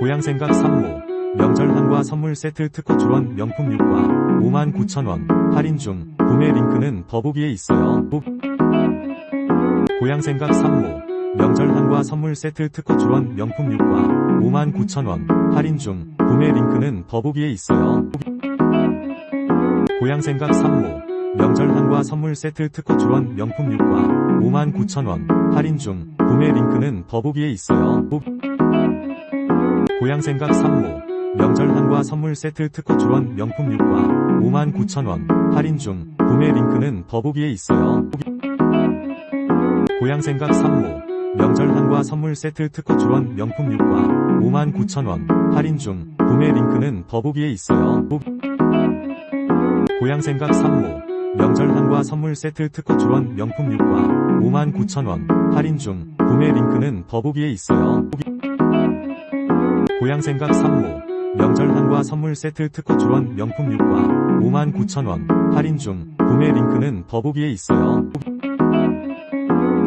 고향생각 3호 명절 한과 선물 세트 특허 출원 명품 6과 59,000원 할인 중 구매 링크는 더보기에 있어요. 꼭 고향생각 3호 명절 한과 선물 세트 특허 출원 명품 6과 59,000원 할인 중 구매 링크는 더보기에 있어요. 고향생각 3호 명절 한과 선물 세트 특허 출원 명품 6과 59,000원 할인 중 구매 링크는 더보기에 있어요. 꼭 고향생각 3호 명절 한과 선물 세트 특허 출원 명품 6과 59,000원 할인 중 구매 링크는 더보기에 있어요. 고향생각 3호 명절 한과 선물 세트 특허 출원 명품 6과 59,000원 할인 중 구매 링크는 더보기에 있어요. 고향생각 3호 명절 한과 선물 세트 특허 출원 명품 6과 59,000원 할인 중 구매 링크는 더보기에 있어요. 고향생각 3호 명절 한과 선물 세트 특허 출원 명품 6과 59,000원 할인 중 구매 링크는 더보기에 있어요.